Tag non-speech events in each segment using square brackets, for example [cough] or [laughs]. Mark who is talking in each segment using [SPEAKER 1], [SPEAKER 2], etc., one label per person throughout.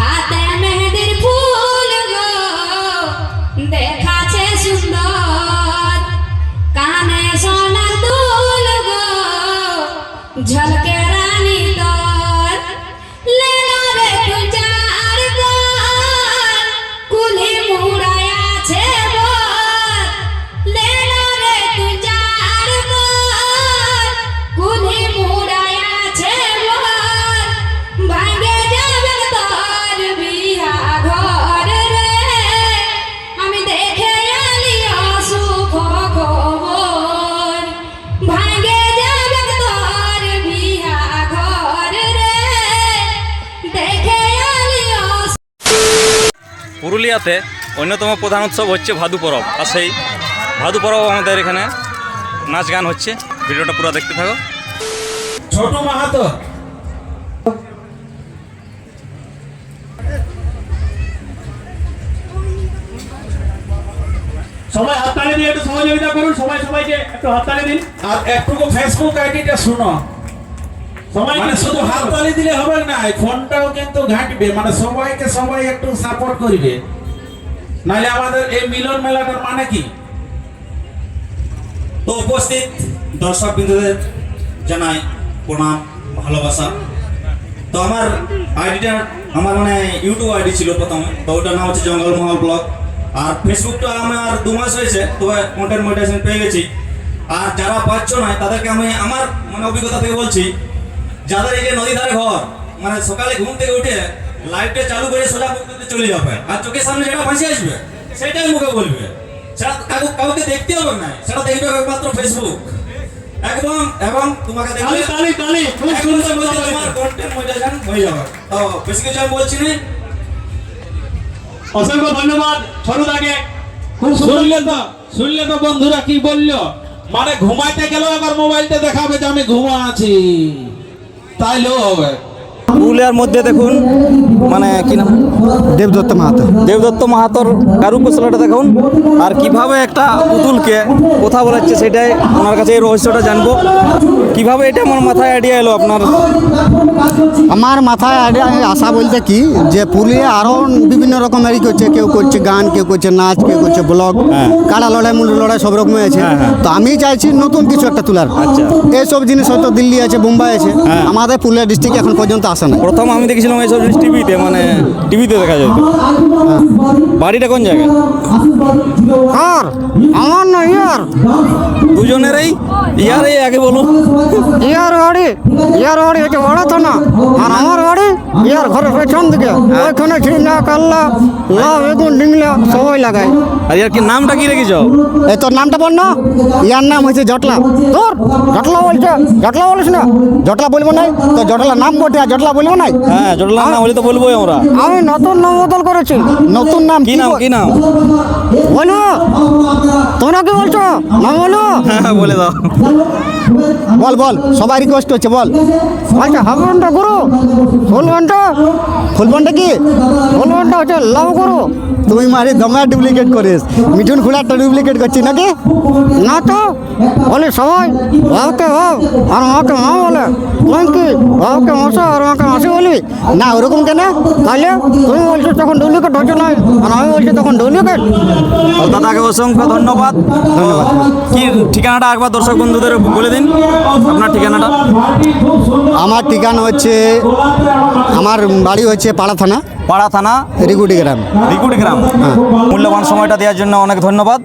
[SPEAKER 1] হাতে
[SPEAKER 2] পুরুলিয়াতে অন্যতম প্রধান উৎসব হচ্ছে ভাদু পরব। আর সেই ভাদু পরব আমাদের এখানে নাচ গান হচ্ছে। ভিডিওটা পুরো দেখতে থাকো।
[SPEAKER 3] ছোট মাহাতো।
[SPEAKER 4] সবাই হাততালি দিয়ে একটু সহযোগিতা করুন। সবাই সবাইকে একটু হাততালি দিন।
[SPEAKER 3] আর একটুকু ফেসবুক আইডিটা শুনো।
[SPEAKER 4] সবাই
[SPEAKER 3] মানে শুধু হাততালি দিলে হবে না ফোনটাও কিন্তু ঘাঁটবে। মানে সবাইকে সবাই একটু সাপোর্ট করবে। নাহলে আমাদের এই মিলন মেলাটার মানে কি?
[SPEAKER 5] তো উপস্থিত দর্শক বিন্দুদের জানাই প্রণাম, ভালোবাসা। তো আমার আইডিটা, আমার মানে ইউটিউব আইডি ছিল প্রথমে, তো ওটার নাম হচ্ছে জঙ্গলমহল ব্লগ। আর ফেসবুকটা আমার দু মাস হয়েছে, তো কন্টেন্ট মোটিভেশন পেয়ে গেছি। আর যারা পাচ্ছ না, তাদেরকে আমি আমার মানে অভিজ্ঞতা থেকে বলছি, যাদের এই যে নদী ধারে ঘর মানে সকালে ঘুম থেকে উঠে লাইটটা চালু করে সোজা মুখ চলে যাবে আর চোখের সামনে যেটা ভাসি আসবে সেটাই মুখে বলবে। সেটা কাউকে কাউকে দেখতে হবে না সেটা দেখবে একমাত্র ফেসবুক একদম এবং তোমাকে দেখবে
[SPEAKER 4] তালি তালি তালি খুব সুন্দর
[SPEAKER 5] মিনিটের তোমার
[SPEAKER 4] বলেছেন।
[SPEAKER 5] content monetization হয়ে। যাবে তো বেশি কিছু আমি বলছি না।
[SPEAKER 4] অসংখ্য ধন্যবাদ ছোটদাকে খুব
[SPEAKER 3] শুনলে তো শুনলে তো বন্ধুরা কি বলল? মানে ঘুমাইতে গেলেও আবার মোবাইলটা দেখাবে যে আমি ঘুমা আছি তাইলেও হবে।
[SPEAKER 2] পুরুলিয়ার মধ্যে দেখুন মানে কি নাম?
[SPEAKER 6] দেবদত্ত মাহাতো।
[SPEAKER 2] দেবদত্ত মাহাতর কারুকৌশলটা দেখুন আর কীভাবে একটা পুতুলকে কথা বলাচ্ছে সেটাই ওনার কাছে এই রহস্যটা জানব। কীভাবে এটা আমার মাথায় আইডিয়া এলো আপনার?
[SPEAKER 6] আমার মাথায় আইডিয়া আশা বলতে কি যে পুরুলিয়া আরও বিভিন্ন রকমেরই করছে। কেউ করছে গান কেউ করছে নাচ কেউ করছে ব্লগ। কাড়া লড়াই মুন্ডু লড়াই সব রকমের আছে। তো আমি চাইছি নতুন কিছু একটা তোলার।
[SPEAKER 2] আচ্ছা।
[SPEAKER 6] এইসব জিনিস হয়তো দিল্লি আছে বোম্বাই আছে। আমাদের পুরুলিয়া ডিস্ট্রিক্ট এখন পর্যন্ত আসে না
[SPEAKER 2] প্রথম আমি দেখেছিলাম এইসব জিনিস টিভিতে মানে টিভিতে দেখা যেত বাড়িটা কোন জায়গায়?
[SPEAKER 6] আর আমার না ইয়ার।
[SPEAKER 2] দুজনেরই ইয়ারে আগে বলুন।
[SPEAKER 6] ইয়ার বাড়ি ইয়ার বাড়ি হচ্ছে বড় থানা। আর আমার বাড়ি ইয়ার ঘরের পেছন দিকে। ওইখানে ছিনা কাল্লা লাভ বেগুন ডিংলা সবাই লাগায়।
[SPEAKER 2] আর ইয়ার কি নামটা কি রেখেছ?
[SPEAKER 6] এই তোর নামটা বল না। ইয়ার নাম হয়েছে জটলা। তোর জটলা বলছে জটলা বলিস না। জটলা বলব নাই তো জটলা নাম বটে আর জটলা বলব নাই।
[SPEAKER 2] হ্যাঁ জটলার নাম হলে তো বলবোই আমরা।
[SPEAKER 6] আমি নতুন নাম বদল করেছি। নতুন নাম
[SPEAKER 2] কি নাম কি নাম?
[SPEAKER 6] বলো। তোমরা কি বলছো? নাম বলো।
[SPEAKER 2] হ্যাঁ বলে দাও।
[SPEAKER 6] বল বল। সবাই রিকোয়েস্ট হচ্ছে বল। আচ্ছা হাফ ঘণ্টা করো ফুল ঘণ্টা। ফুল ঘণ্টা কি? ফুল ঘণ্টা হচ্ছে লাভ করো তুমি মারি দমা ডুপ্লিকেট করিস। মিঠুন খুলারটা ডুপ্লিকেট করছি নাকি? না তো বলে সবাই বাবুকে বাব আর মাকে মা বলে কি? বাবুকে মশা আর মাকে মাসি বলবি না ওরকম কেন? তাহলে তুমি বলছো তখন ডুপ্লিকেট হচ্ছে না আর আমি বলছি তখন ডুপ্লিকেট
[SPEAKER 2] দাদাকে অসংখ্য ধন্যবাদ। ধন্যবাদ। কি ঠিকানাটা একবার দর্শক বন্ধুদের বলে দিন? আপনার ঠিকানাটা?
[SPEAKER 6] আমার ঠিকানা হচ্ছে আমার বাড়ি হচ্ছে পাড়া থানা।
[SPEAKER 2] পাড়া থানা
[SPEAKER 6] রিগুটি গ্রাম।
[SPEAKER 2] রিকুটি গ্রাম। মূল্যবান সময়টা দেওয়ার জন্য অনেক ধন্যবাদ।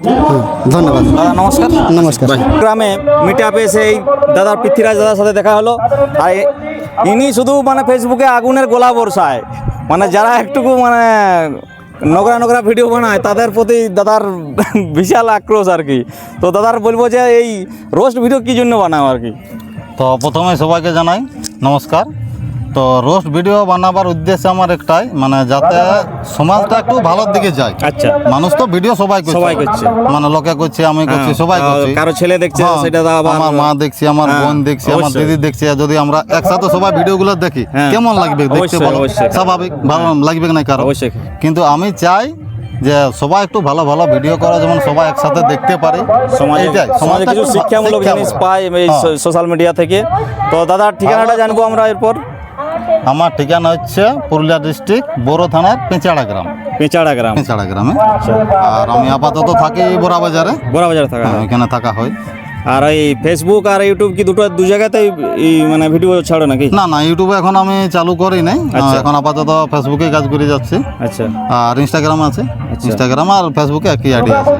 [SPEAKER 6] ধন্যবাদ।
[SPEAKER 2] দাদা নমস্কার।
[SPEAKER 6] নমস্কার।
[SPEAKER 2] গ্রামে মিট আপে এসে এই দাদার পৃথ্বীরাজ দাদার সাথে দেখা হলো। আর ইনি শুধু মানে ফেসবুকে আগুনের গোলা বর্ষায়। মানে যারা একটুকু মানে নোংরা নোংরা ভিডিও বানায় তাদের প্রতি দাদার [laughs] বিশাল আক্রোশ আর কি। তো দাদার বলব যে এই রোস্ট ভিডিও কি জন্য বানাও আর কি?
[SPEAKER 7] তো প্রথমে সবাইকে জানাই নমস্কার। তো রোস্ট ভিডিও বানাবার উদ্দেশ্য আমার একটাই মানে যাতে সমাজটা একটু ভালোর দিকে যায়।
[SPEAKER 2] আচ্ছা।
[SPEAKER 7] মানুষ তো ভিডিও সবাই করছে।
[SPEAKER 2] সবাই করছে।
[SPEAKER 7] মানে লোকে করছে আমি করছি
[SPEAKER 2] হ্যাঁ,
[SPEAKER 7] সবাই করছি।
[SPEAKER 2] কারও ছেলে দেখছে,
[SPEAKER 7] হ্যাঁ,
[SPEAKER 2] সেটা
[SPEAKER 7] আমার মা দেখছি আমার
[SPEAKER 2] হ্যাঁ,
[SPEAKER 7] বোন দেখছি আমার দিদি দেখছি যদি আমরা একসাথে সবাই ভিডিওগুলো দেখি কেমন লাগবে দেখতে
[SPEAKER 2] অবশ্যই।
[SPEAKER 7] স্বাভাবিক ভালো লাগবে না
[SPEAKER 2] কারও।
[SPEAKER 7] কিন্তু আমি চাই যে সবাই একটু ভালো ভালো ভিডিও করা যেমন সবাই একসাথে দেখতে পারে।
[SPEAKER 2] সমাজে সমাজে কিছু শিক্ষামূলক জিনিস। পাই এই। সোশ্যাল মিডিয়া থেকে। তো দাদা ঠিকানাটা জানব আমরা এরপর?
[SPEAKER 7] আমার ঠিকানা হচ্ছে পুরুলিয়া ডিস্ট্রিক্ট বোরো থানার পেঁচাড়া গ্রাম।
[SPEAKER 2] পেঁচাড়া গ্রাম।
[SPEAKER 7] পেঁচাড়া গ্রামে। আর আমি আপাতত থাকি বোরা বাজারে।
[SPEAKER 2] বড় বাজারে থাকা হয়।
[SPEAKER 7] ওইখানে থাকা হয়।
[SPEAKER 2] আর এই ফেসবুক আর ইউটিউব কি দুটো দু জায়গাতেই এই মানে ভিডিও ছাড়ো নাকি?
[SPEAKER 7] না না ইউটিউবে এখন আমি চালু করি নাই।
[SPEAKER 2] আচ্ছা।
[SPEAKER 7] এখন আপাতত ফেসবুকে কাজ করে যাচ্ছি।
[SPEAKER 2] আচ্ছা।
[SPEAKER 7] আর ইনস্টাগ্রাম আছে। ইনস্টাগ্রাম আর ফেসবুকে একই আইডি আছে।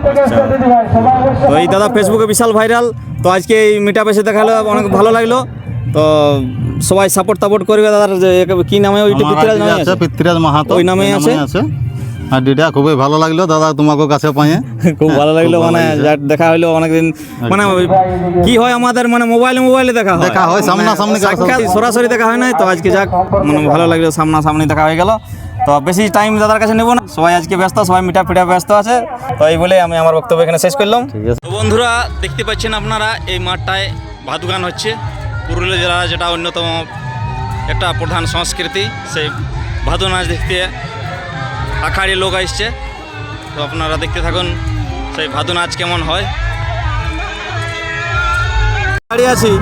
[SPEAKER 2] তো এই দাদা ফেসবুকে বিশাল ভাইরাল তো আজকে এই মিট এসে দেখাল অনেক ভালো লাগল। তো সবাই সাপোর্ট তাপোর্ট করবে দাদার কি নামে ওইটা
[SPEAKER 7] আমার
[SPEAKER 2] পৃথ্বীরাজ নামে
[SPEAKER 7] আছে পৃথ্বীরাজ মাহাতো।
[SPEAKER 2] ওই নামেই আছে?
[SPEAKER 7] আছে। আর ডিটা খুবই ভালো লাগল দাদা তোমাকে কাছে পাইয়ে। [laughs]
[SPEAKER 2] খুব ভালো লাগল মানে দেখা হলো অনেকদিন। মানে কি হয় আমাদের মানে মোবাইলে মোবাইলে দেখা হয়।
[SPEAKER 7] দেখা হয়, সামনাসামনি কারোর
[SPEAKER 2] সরাসরি দেখা হয় না তো আজকে যাক মানে ভালো লাগল সামনাসামনি দেখা হয়ে গেল। তো বেশি টাইম দাদার কাছে নেব না। সবাই আজকে ব্যস্ত সবাই মিটা ফিটা ব্যস্ত আছে। তো এই বলে আমি আমার বক্তব্য এখানে শেষ করলাম। বন্ধুরা দেখতে পাচ্ছেন আপনারা এই মাঠটায় ভাদু গান হচ্ছে। পুরুলিয়া জেলার যেটা অন্যতম একটা প্রধান সংস্কৃতি, সেই ভাদু নাচ দেখতে আখাড়ি লোক আসছে। তো আপনারা দেখতে থাকুন সেই ভাদু নাচ কেমন হয়। আছি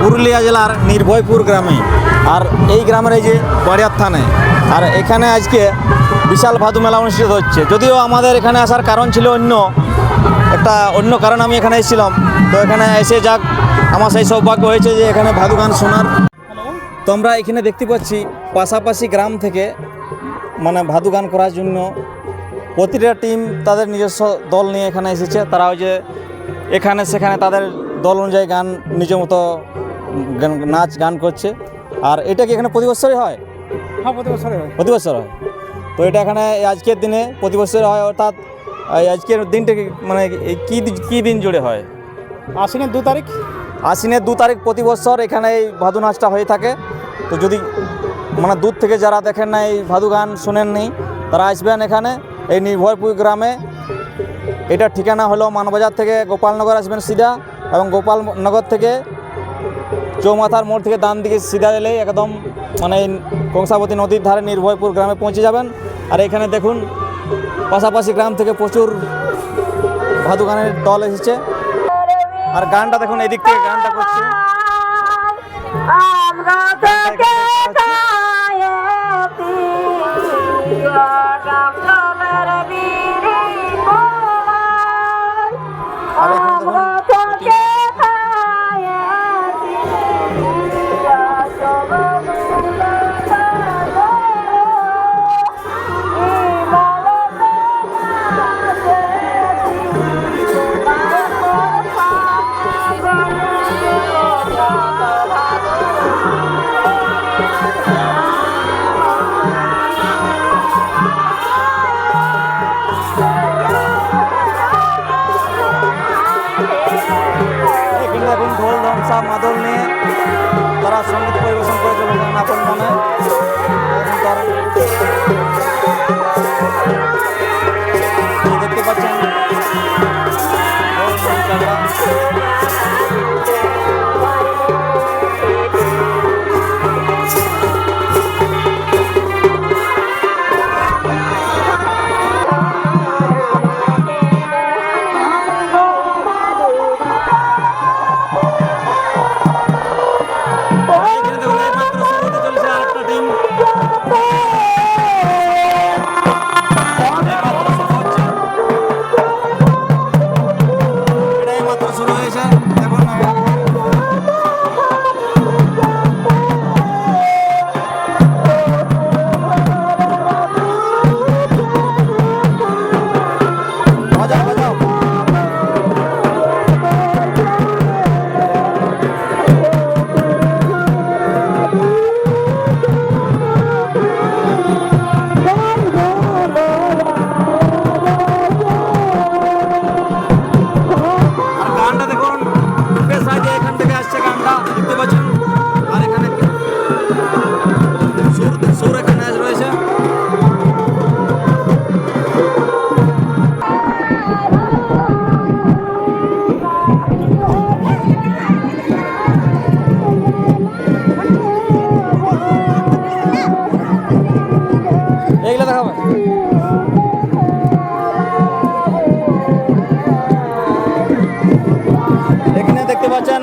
[SPEAKER 2] পুরুলিয়া জেলার নির্ভয়পুর গ্রামে। আর এই গ্রামের এই যে বাড়িয়ার থানায় আর এখানে আজকে বিশাল ভাদু মেলা অনুষ্ঠিত হচ্ছে। যদিও আমাদের এখানে আসার কারণ ছিল অন্য, একটা অন্য কারণ আমি এখানে এসেছিলাম। তো এখানে এসে যাক আমার সেই সৌভাগ্য হয়েছে যে এখানে ভাদু গান শোনার। তো আমরা এখানে দেখতে পাচ্ছি পাশাপাশি গ্রাম থেকে মানে ভাদু গান করার জন্য প্রতিটা টিম তাদের নিজস্ব দল নিয়ে এখানে এসেছে। তারা ওই যে এখানে সেখানে তাদের দল অনুযায়ী গান নিজের মতো গান- নাচ গান করছে। আর এটা কি এখানে প্রতি বছরই হয়?
[SPEAKER 6] হ্যাঁ প্রতি বছরে হয়।
[SPEAKER 2] প্রতি বছর হয়। তো এটা এখানে আজকের দিনে প্রতি বছর হয় অর্থাৎ আজকের দিনটা মানে কী কী দিন জুড়ে হয়?
[SPEAKER 6] আশ্বিনের দু তারিখ?
[SPEAKER 2] আশ্বিনের দু তারিখ প্রতি বছর এখানে এই ভাদু নাচটা হয়ে থাকে। তো যদি মানে দূর থেকে যারা দেখেন না এই ভাদু গান শোনেননি, তারা আসবেন এখানে। এই নির্ভরপুর গ্রামে। এটার ঠিকানা হলো মানবাজার থেকে গোপালনগর আসবেন সিধা এবং গোপালনগর থেকে চৌমাথার মোড় থেকে ডান দিকে সিধা এলে একদম মানে কংসাবতী নদীর ধারে নির্ভয়পুর গ্রামে পৌঁছে যাবেন। আর এখানে দেখুন, পাশাপাশি গ্রাম থেকে প্রচুর ভাদু গানের দল এসেছে। আর গানটা দেখুন এদিক থেকে গানটা করছে।
[SPEAKER 1] আমরা
[SPEAKER 2] ঢমসা মাদল নিয়ে তারা সংগীত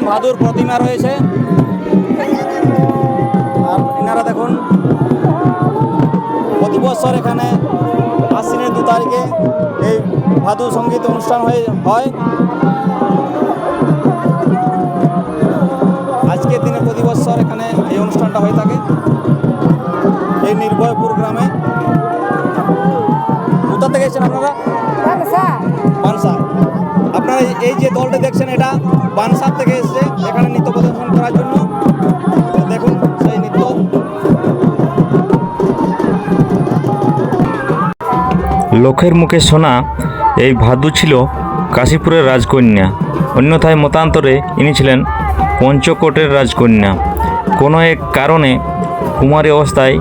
[SPEAKER 2] ভাদুর প্রতিমা রয়েছে। আর এনারা দেখুন, প্রতি বছর এখানে আশ্বিনের দু তারিখে এই ভাদু সংগীত অনুষ্ঠান হয়ে, হয়। আজকের দিনে প্রতি বছর এখানে এই অনুষ্ঠানটা হয়ে থাকে। এই নির্ভয়পুর গ্রামে। কোথা থেকে এসেছেন আপনারা? এই- যে দলটা দেখছেন, এটা বানসার থেকে এসেছে। এখানে নৃত্য প্রদর্শন করার জন্য। দেখুন সেই নৃত্য।
[SPEAKER 8] লোকের মুখে শোনা এই ভাদু ছিল কাশীপুরের রাজকন্যা। অন্যথায় মতান্তরে ইনি ছিলেন পঞ্চকোটের রাজকন্যা। কোনো এক কারণে কুমারী অবস্থায়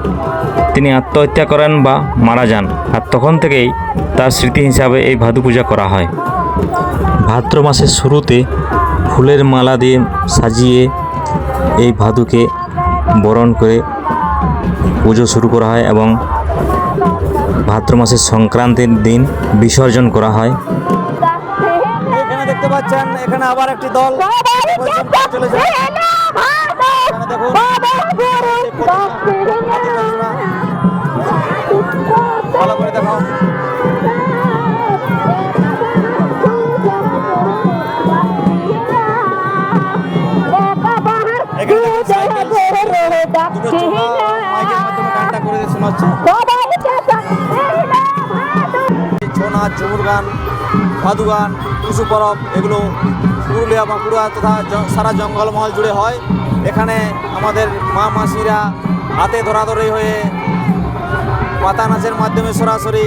[SPEAKER 8] তিনি আত্মহত্যা করেন বা মারা যান, আর তখন থেকেই তার স্মৃতি হিসাবে এই ভাদু পূজা করা হয়। ভাদ্র মাসের শুরুতে ফুলের মালা দিয়ে সাজিয়ে এই ভাদুকে বরণ করে পুজো শুরু করা হয় এবং ভাদ্র মাসের সংক্রান্তির দিন বিসর্জন করা হয়।
[SPEAKER 2] এখানে দেখতে পাচ্ছেন এখানে আবার একটি দল চলে করে ছৌ নাচ ঝুমুর গান, ভাদু গান টুসু পরব, এগুলো পুরুলিয়া বাঁকুড়া তথা সারা জঙ্গলমহল জুড়ে হয়। এখানে আমাদের মা, মাসিরা হাতে ধরাধরি হয়ে পাতা নাচের মাধ্যমে সরাসরি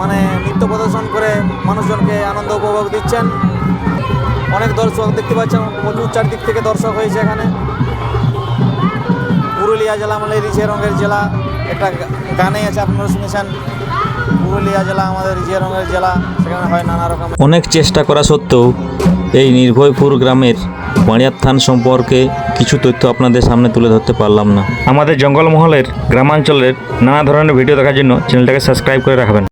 [SPEAKER 2] মানে নৃত্য প্রদর্শন করে মানুষজনকে আনন্দ উপভোগ দিচ্ছেন। অনেক দর্শক দেখতে পাচ্ছেন প্রচুর চারদিক থেকে দর্শক হয়েছে এখানে। পুরুলিয়া জেলা মানে রিঝে রঙের জেলা। একটা গানে আছে আপনারা শুনেছেন পুরুলিয়া জেলা আমাদের যে রঙের জেলা সেখানে হয় নানা রকম।
[SPEAKER 8] অনেক চেষ্টা করা সত্ত্বেও এই নির্ভয়পুর গ্রামের পাড়িয়ার থান সম্পর্কে কিছু তথ্য আপনাদের সামনে তুলে ধরতে পারলাম না। আমাদের জঙ্গলমহলের গ্রামাঞ্চলের নানা ধরনের ভিডিও দেখার জন্য চ্যানেলটাকে সাবস্ক্রাইব করে রাখবেন।